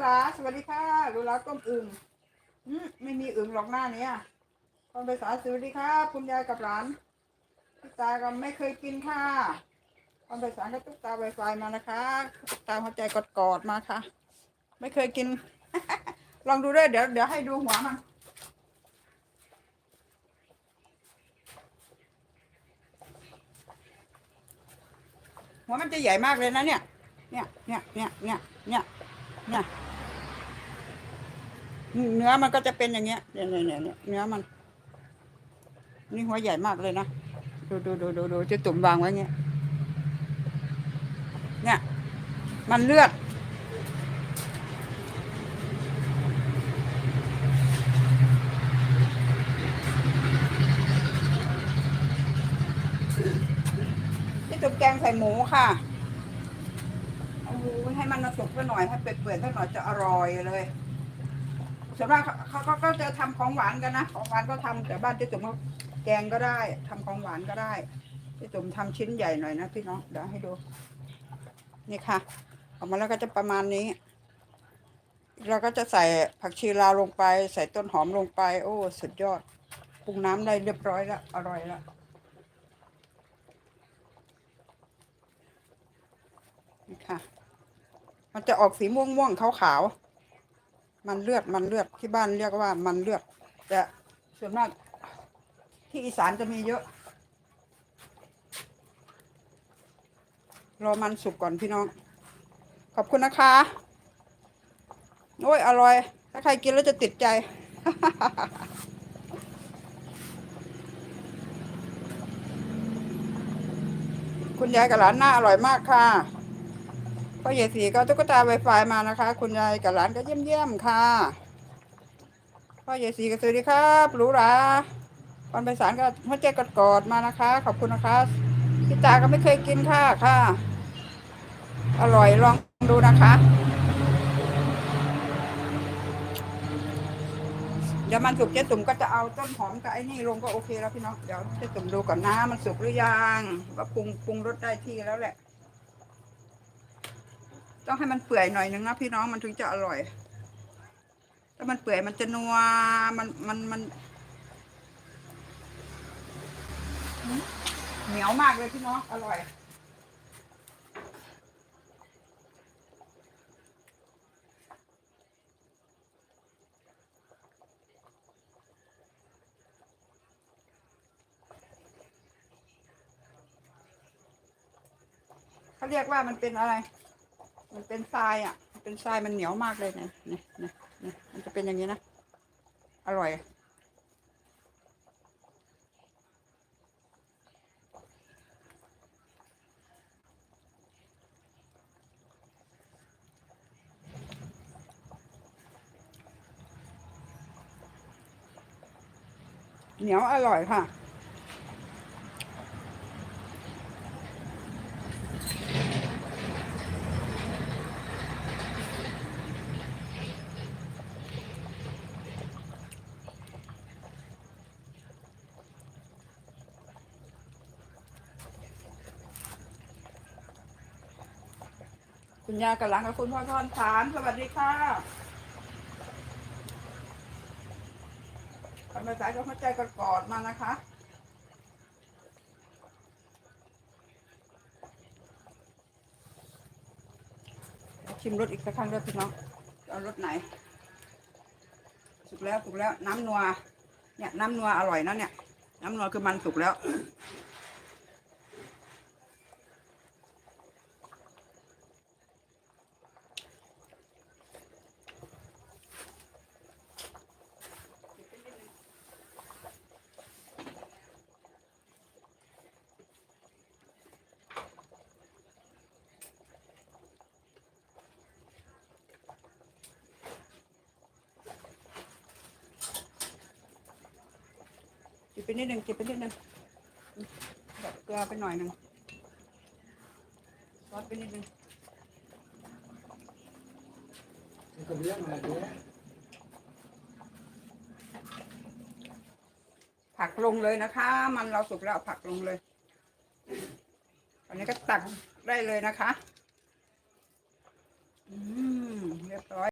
หลาสวัสดีค่ะลูหลาต้มอึ่งอืมไม่มีอึ่งหรอกหน้าเนี้ยคนภาษาสวัสดีครับคุณยายกับหลานพี่ตาก็ไม่เคยกินค่ะคนภาษาก็ตุ๊กตาไวไฟมานะคะตุ๊กตาหัวใจกอดๆมาค่ะ ไม่เคยกิน ลองดูด้วยเดี๋ยวเดี๋ยวให้ดูหัวมันหัวมันจะใหญ่มากเลยนะเนี่ย เนี่ย เนี่ย เนี่ย เนี่ย เนี่ย เนี่ย เนื้อมันก็จะเป็นอย่างเงี้ยเนี่ยเนี่ยเนี่ยเนื้อมัน นี่หัวใหญ่มากเลยนะดูดูดูดูดูจะตุ่มวางไว้เงี้ย เนี่ย มันเลือด นี่ตุ่มแกงใส่หมูค่ะเอาหมูให้มันสุกสักหน่อยให้เปื่อยๆสักหน่อยจะอร่อยเลย ส่วนมากเขาเขาก็จะทำของหวานกันนะของหวานก็ทำแต่บ้านเจ๊จุ๋มเขาแกงก็ได้ทำของหวานก็ได้เจ๊จุ๋มทำชิ้นใหญ่หน่อยนะพี่น้องเดี๋ยวให้ดู นี่ค่ะ ออกมาแล้วก็จะประมาณนี้ เราก็จะใส่ผักชีลาวลงไป ใส่ต้นหอมลงไป โอ้ สุดยอดปรุงน้ำได้เรียบร้อยแล้วอร่อยแล้วนี่ค่ะ มันจะออกสีม่วงม่วงขาวขาวๆ มันเลือดมันเลือดที่บ้านเรียกว่ามันเลือดแต่ส่วนมากที่อีสานจะมีเยอะ รอมันสุกก่อนพี่น้อง ขอบคุณนะคะ โอ้ย อร่อย ถ้าใครกินแล้วจะติดใจ คุณยายกับหลานหน้าอร่อยมากค่ะ พ่อใหญ่สีก็ตุ๊กตาไวไฟมานะคะ คุณยายกับหลานก็เยี่ยมเยี่ยมๆค่ะพ่อใหญ่สีก็สวัสดีครับหรูหราวันไปสารก็หัวใจกอดๆมานะคะ ขอบคุณนะคะพี่ตาก็ไม่เคยกินค่ะค่ะ อร่อยลองดูนะคะเดี๋ยวมันสุกเจ๊ตุ่มก็จะเอาต้นหอมกับไอ้นี่ลงก็โอเคแล้วพี่น้อง เดี๋ยวเจ๊ตุ่มดูก่อนนะมันสุกหรือยังว่าปรุงปรุงรสได้ที่แล้วแหละ ต้องให้มันเปื่อยหน่อยนึงนะพี่น้องมันถึงจะอร่อย ถ้ามันเปื่อยมันจะนัวมันมันมันเหนียวมากเลยพี่น้องอร่อยเขาเรียกว่ามันเป็นอะไร มันเป็นทรายอะ เป็นทรายมันเหนียวมากเลยเนี่ยเนี่ยเนี่ยเนี่ยมันจะเป็นอย่างนี้นะ อร่อยเหนียวอร่อยค่ะ คุณยายกับหลังกับคุณพ่อทอนฐานสวัสดีค่ะทำภาษากับหัวใจกอดมานะคะชิมรสอีกสักครั้งด้วยพี่น้องเอารสไหน สุกแล้วสุกแล้วน้ำนัว เนี่ยน้ำนัวอร่อยนะเนี่ย น้ำนัวคือมันสุกแล้ว จิบไปนิดหนึ่งจิบไปนิดหนึ่งแบบเกลือไปหน่อยหนึ่งซอสไปนิดหนึ่งก็เลี้ยงมาเนี้ยผักลงเลยนะคะ มันเราสุกแล้วเอาผักลงเลยอันนี้ก็ตักได้เลยนะคะ อืม เรียบร้อย